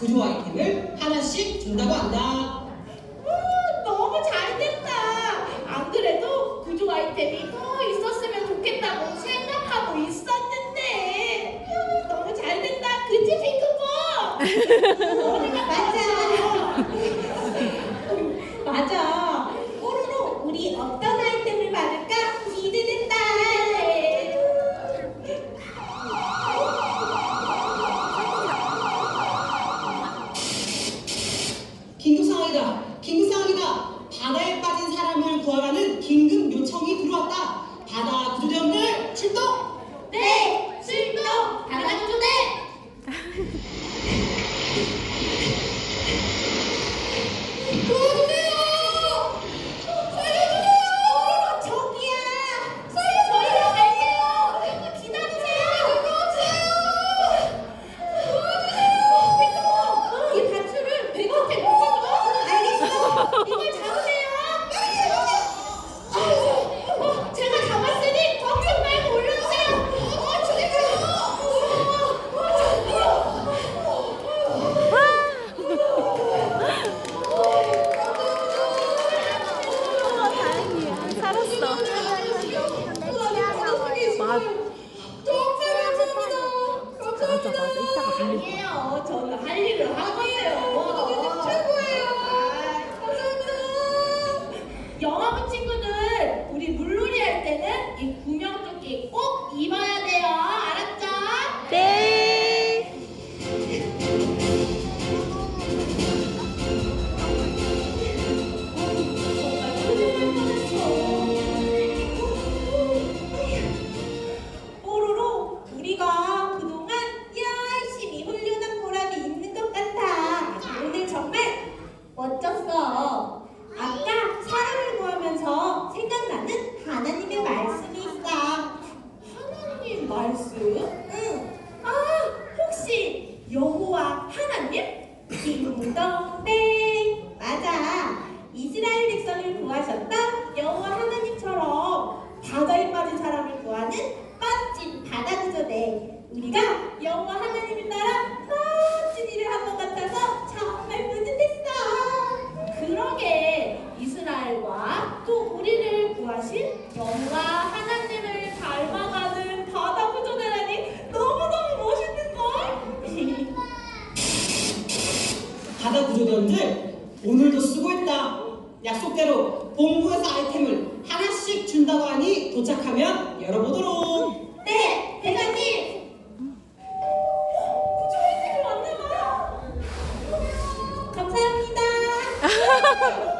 구조 아이템을 하나씩 준다고 한다. 음, 너무 잘됐다. 안 그래도 구조 아이템이 더 있었으면 좋겠다고 생각하고 있었는데. 음, 너무 잘됐다. 그치, 핑크퐁? 马尔斯。 바닥 구조되었는데 오늘도 쓰고 있다. 약속대로 본부에서 아이템을 하나씩 준다고 하니 도착하면 열어보도록. 네, 대장님. 저희 지금 왔나 봐. 감사합니다.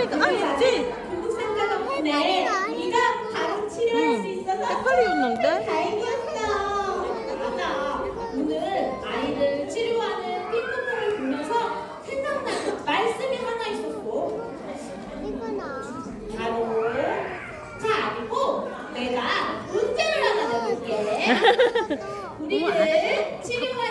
해파리가 아 있지? 네, 네가 바로 치료할 수 있어서 해파리였는데? 다행이었어. 누나, 오늘 아이를 치료하는 핑크볼을 보면서 생각나는 말씀이 하나 있었고 바로 자, 그리고 내가 문제를 하나 내볼게. 우리를 치료할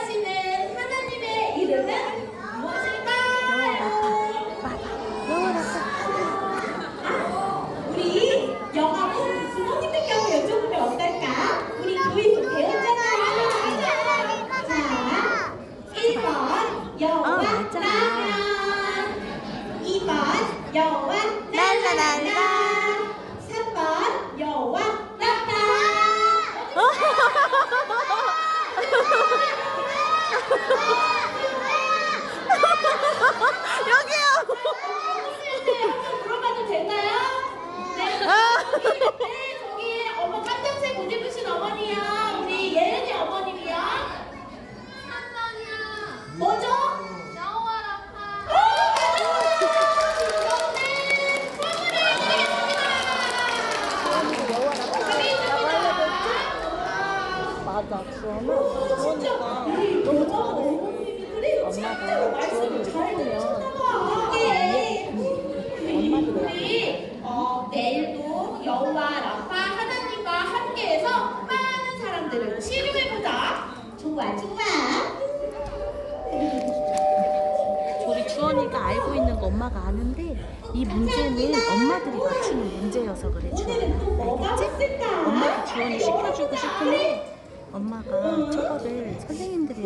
주원이가 알고 있는 거 엄마가 아는데 이 문제는 엄마들이 맞추는 문제여서 그래 주원아 알겠지? 엄마가 주원이 시켜주고 싶은데 엄마가 저거를 선생님들이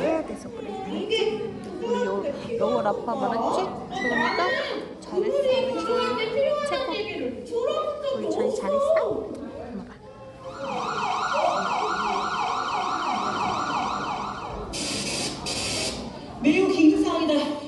해야 돼서 그래 알겠지? 우리 여, 여월 아빠 말했지? 주원이가 잘했어 우리 주원이 최고 우리 주원이 잘했어? 매우 긴급 상황이다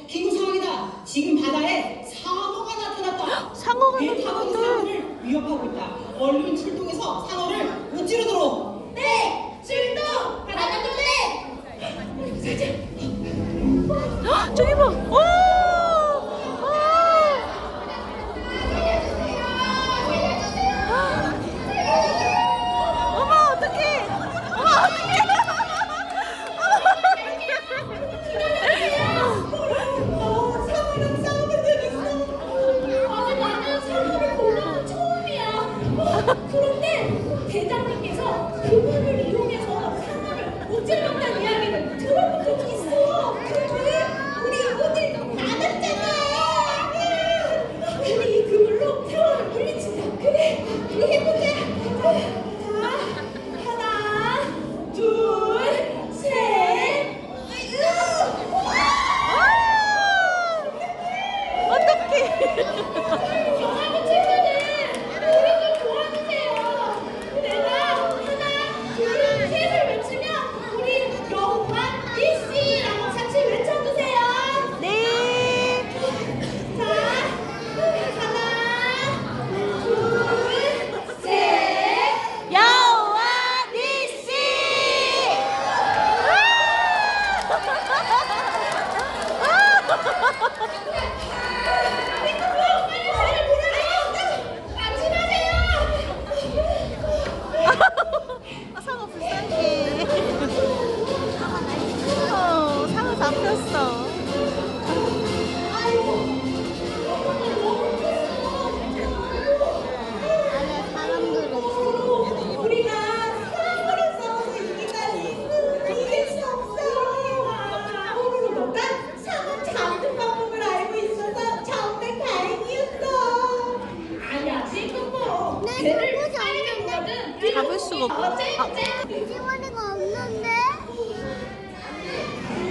걔를 없는데? 잡을 수가 없어. 아. 뒤집어리가 없는데?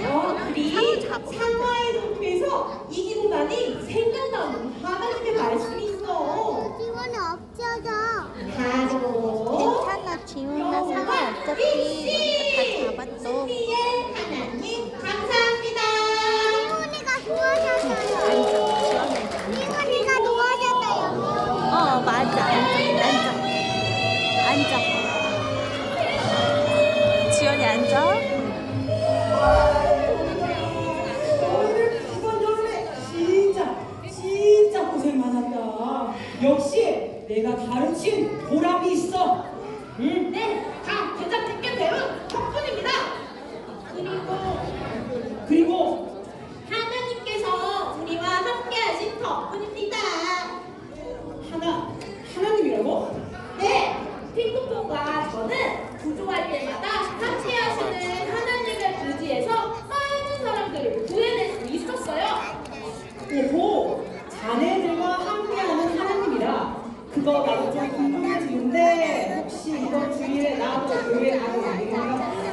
어, 우리 상하의 동에서 이기는 반이 进攻十一位拿到十一位拿到了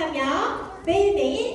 trong gió. Vì Mỹ